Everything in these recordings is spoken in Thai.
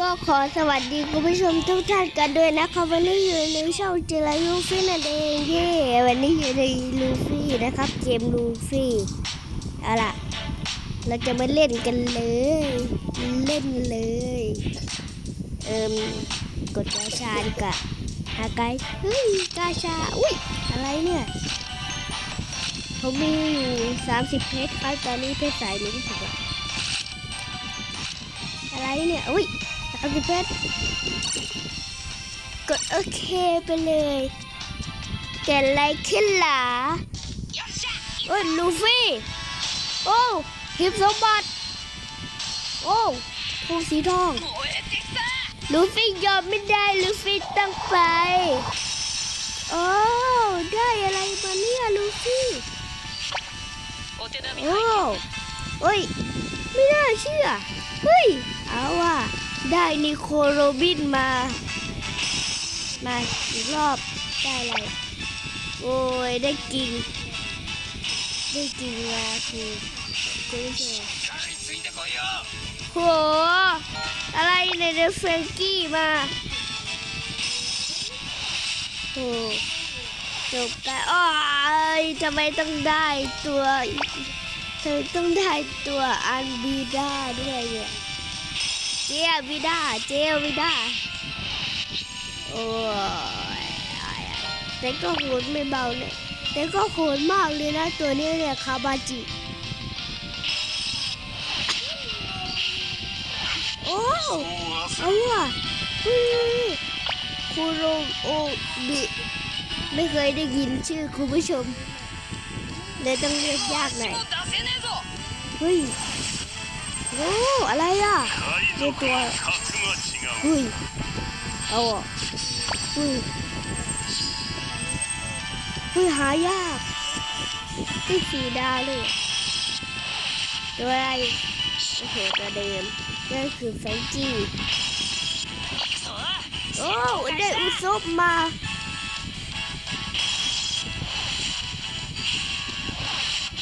ก็ขอสวัสดีคุณผู้ชมทุกท่านกันด้วยนะครับวันนี้อยู่ในช่องจิราลูฟี่นั่นเองเย่วันนี้อยู่ในลูฟี่นะครับ เกมลูฟี่เอาล่ะ เราจะมาเล่นกันเลยเล่นเลย เอิมกดกาชาดีกว่าหาไกด์เฮ้ยกาชาอุ้ยอะไรเนี่ยผมมีอยู่30เพชรครับตอนนี้เพชรสายลุ้นสุดอะอะไรเนี่ย อุ้ย เอาไปเพชรกดโอเคไปเลยเกิดอะไรขึ้นล่ะเอ้ยลูฟี่ โอ้หิบสมบัติ โอ้ภูสีทอง ลูฟี่ยอมไม่ได้ ลูฟี่ต้องไป โอ้ได้อะไรมาเนี่ยลูฟี่โอ้โอ้ย ไม่น่าเชื่อ เฮ้ย เอาว่ะ ได้นิโคโรบินมา มาอีกรอบได้อะไร โอ้ย ได้กิง ได้กิงมาคือคือโห อะไรเนี่ยเดฟเฟงกี้มาโหจบกันอ้ยทำไมต้องได้ตัวเธอต้องได้ตัวอันบีด้าด้วยเนี่ย จวิดาเจวิดาโอ้ยแต่ก็โหดไม่เบาเลยแต่ก็โหดมากเลยนะตัวนี้เนี่ยคาบาจิ โอ้เอาว่ะคุโรโอบิไม่เคยได้ยินชื่อคุณผู้ชมเลยต้องเรียกยากหน่อยเฮ้ย โอ้อะไรอะในตัวเฮ้ยเอาอะเฮ้ยเฮ้ยหายากที่สีดาเลยตัวอะไรโอ้โหตัวเดิมนั่นคือแฟรงกี้โอ้ได้อุซบมาว้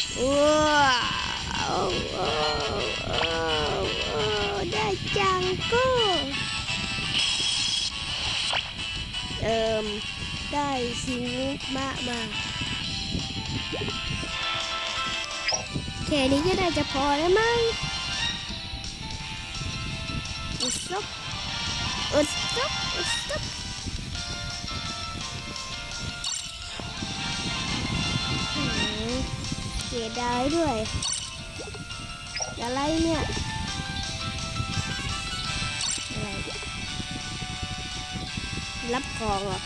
าวโอ้โอ้โอ้ ได้จังก็เอิมได้ซิมุกมะมาแค่นี้ก็น่าจะพอแล้วมั้งอุซบอุซบอุซบอืมเสียดายด้วย อะไรเนี่ยอะไรรับของเหรอ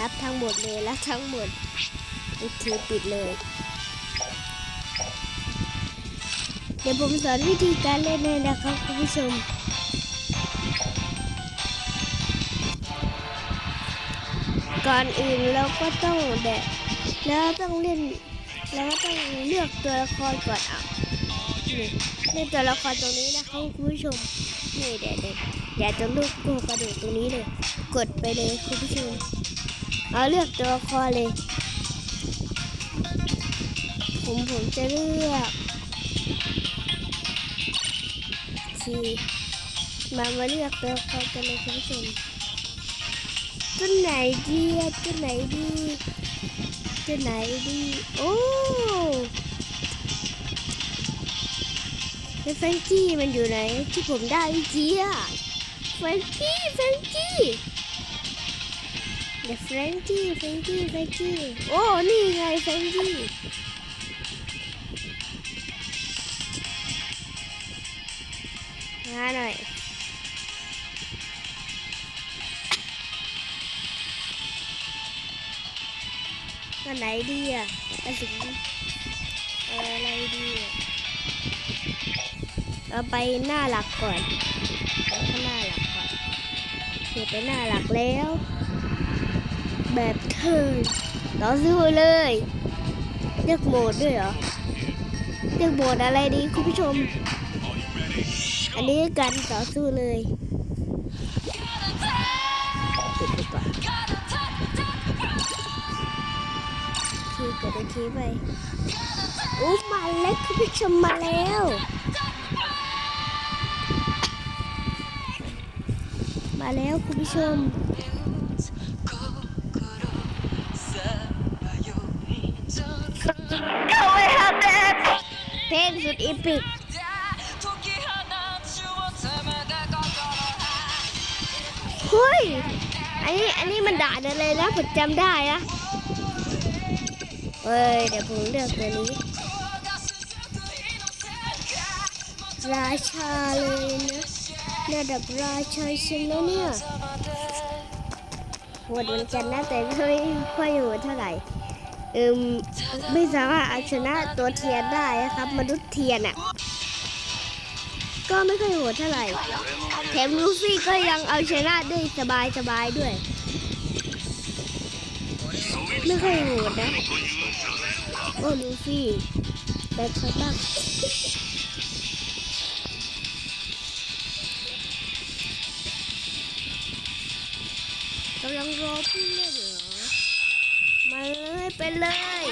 รับทั้งหมดเลยรับทั้งหมดโอเคปิดเลย เดี๋ยวผมสอนวิธีการเล่นให้นะครับคุณผู้ชมก่อนอื่นเราก็ต้องแบบแล้วต้องเล่น แล้วก็ต้องเลือกตัวละครก่อนอะ นี่เล่นตัวละครตรงนี้นะคะคุณผู้ชมนี่เดี๋ยวเดี๋ยวอย่าจะลูกโกกระดูกตรงนี้เลย กดไปเลยคุณผู้ชมเอาเลือกตัวละครเลย ผมผมจะเลือกทีมามาเลือกตัวละครกันเลยคุณผู้ชมตัวไหนดีตัวไหนดีตัวไหนดีโอ้ แล้วแฟรงกี้มันอยู่ไหนที่ผมได้เมื่อกี้อะแฟรงกี้แฟรงกี้เดี๋ยวแฟรงกี้แฟรงกี้แฟรงกี้โอ้นี่ไงแฟรงกี้มาหน่อยอันไหนดีอะอันถึงเอาอะไรดีอะ เอาไปหน้าหลักก่อนเอาข้างหน้าหลักก่อนเขียนไปหน้าหลักแล้ว แบบเทิร์นต่อสู้เลยเลือกโหมดด้วยเหรอเลือกโหมดอะไรดีคุณผู้ชม อันนี้กันต่อสู้เลยปิดไปก่อนทีกดไอทีไปอุ๊บมาเล็กคุณผู้ชมมาแล้ว โมาแล้วคุณผู้ชม เพลงสุดอีพิกเฮ้ย อันนี้อันนี้มันด่าอะไรนะผมจำได้นะเฮ้ย เดี๋ยวผมเลือกตัวนี้ ราชาเลยนะ ระดับราชาฉันแล้วเนี่ยโหดเหมือนกันนะแต่ไม่ค่อยโหดเท่าไหร่เอืมไม่สามารถเอาชนะตัวเทียนได้นะครับ มนุษย์เทียนอะก็ไม่ค่อยโหดเท่าไหร่แถมลูฟี่ก็ยังเอาชนะได้สบายสบายด้วย ไม่ค่อยโหดนะ โอ้ลูฟี่แบทเขาตั้ง กำลังรอผู้เล่นเหรอมาเลยไปเลย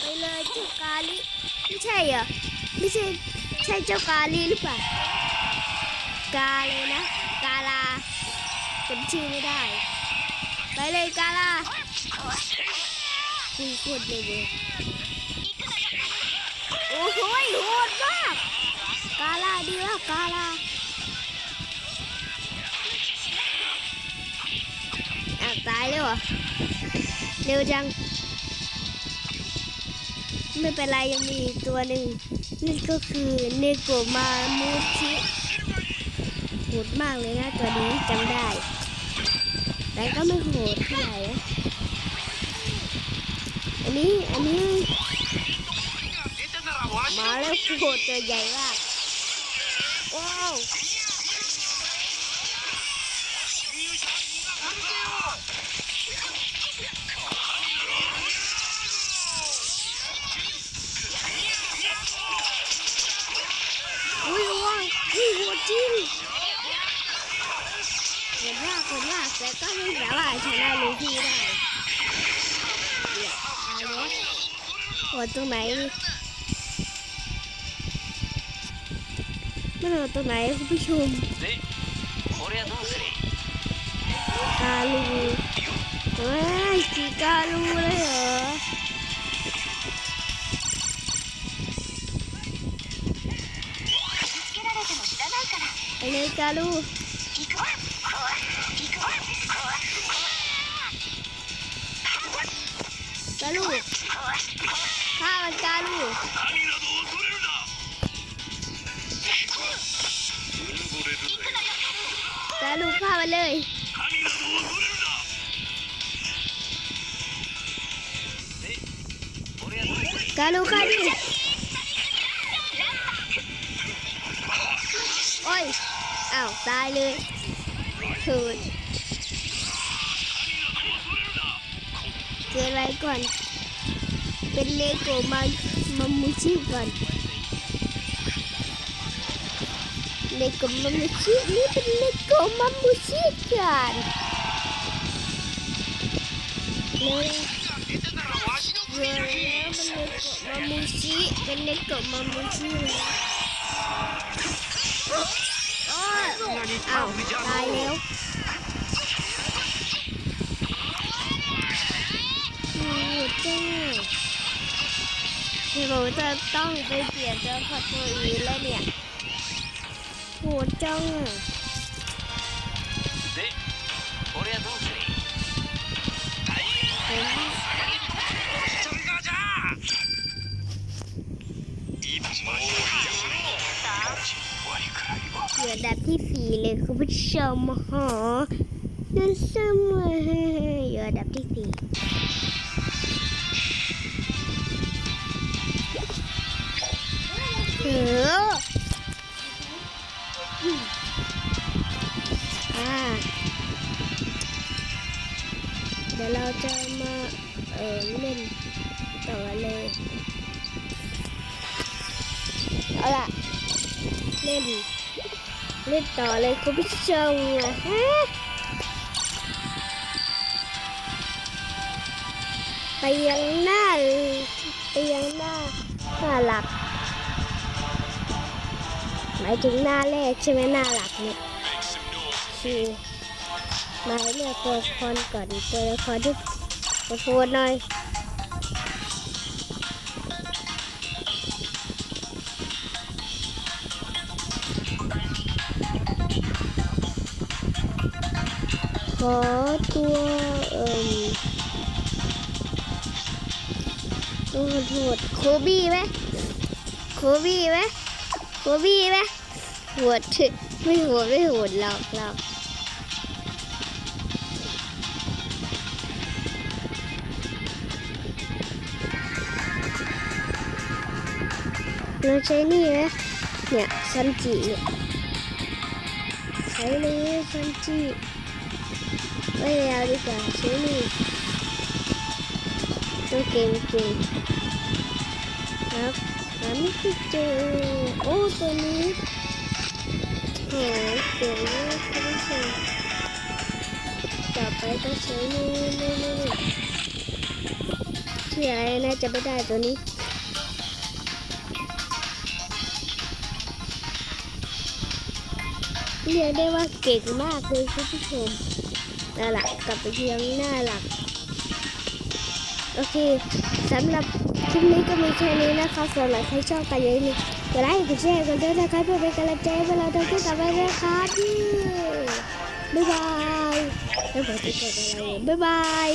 ไปเลยเจ้ากาลิไม่ใช่เหรอไม่ใช่ใช่เจ้ากาลีหรือเปล่ากาเลยนะกาลาจำชื่อไม่ได้ ไปเลยกาลาคุยพูดเลยเว้ยโอ้โหโหดมากกาลาดีว่ากาลา ตายแล้วเหรอ เร็วจัง ไม่เป็นไรยังมีอีกตัวหนึ่งนั่ก็คือเนโกมามูชิโหดมากเลยนะตัวนี้จำได้ แต่ก็ไม่โหดเท่าไหร่อันนี้อันนี้ มาแล้วโหดตัวใหญ่มาก ว้าว ยากกดยากแต่ก็ไม่สามารถชนะลูฟี่ได้เอาเนี้ยกดตรงไหนไม่รู้ตรงไหนคุณผู้ชมกาลูเฮ้ยสีกาลูเลยเหรอไอเลยกาลู ลูกฆ่ามันจ้าลูกจ้าลูกฆ่ามันเลยจ้าลูกฆ่าดิโอ้ยอ้าวตายเลยคืน เป็นเลโกมามามูชิก่อนเลโกมามูชินี่เป็ ซึ่งเดี๋ผมจะต้องไปเปลี่ยนเจ้าพอตัวอีแล้วเนี่ยโหจังเดี๋ยวแบบที่สีเลยคุณผู้ชมหอนั่นเสมอเดี๋ยวแบบที่สี เออเดี๋ยวเราจะมาเออเล่นต่อเลยเอาล่ะเล่นเล่นต่อเลยคุณผู้ชมอะฮะไปยังหน้าไปยังหน้าหน้าหลัก หมายถึงหน้าแรกใช่ไหมหน้าหลักเนี่ยคือมาเลือกตัวละครก่อนตัวละครที่กดโหวตหน่อยขอตัวเอ่มต้องขอโทษโคบี้ไหมโคบี้ไหม โคบี้ไหมโหวถอไม่โหวไม่โหวหรอกหรอกเราใช้นี่นะเนี่ยซันจิเนี่ยใช้เลยซันจิไม่เอาดีกว่าซื้นี่ต้องเก่งเก่งครับ หาไม่เจอโอ้ตัวนี้โหเก่งมากคุณผู้ชมต่อไปต้องใช้นี่นี่นี่นี่ที่อะไรนะจะไม่ได้ตัวนี้เรียกได้ว่าเก่งมากเลยคุณผู้ชมน่ารักกลับไปที่ยังน่ารัก โอเคสำหรับ คลิปนี้ก็มีแค่นี้นะคะส่วนหลายใครชอบกันอย่าลืมกดไลค์กดแชร์กันด้วยนะคะเพื่อเป็นกำลังใจให้เราทำคลิปต่อไปนะครับบ๊ายบายแล้วบอกจะกดอะไรบ๊ายบาย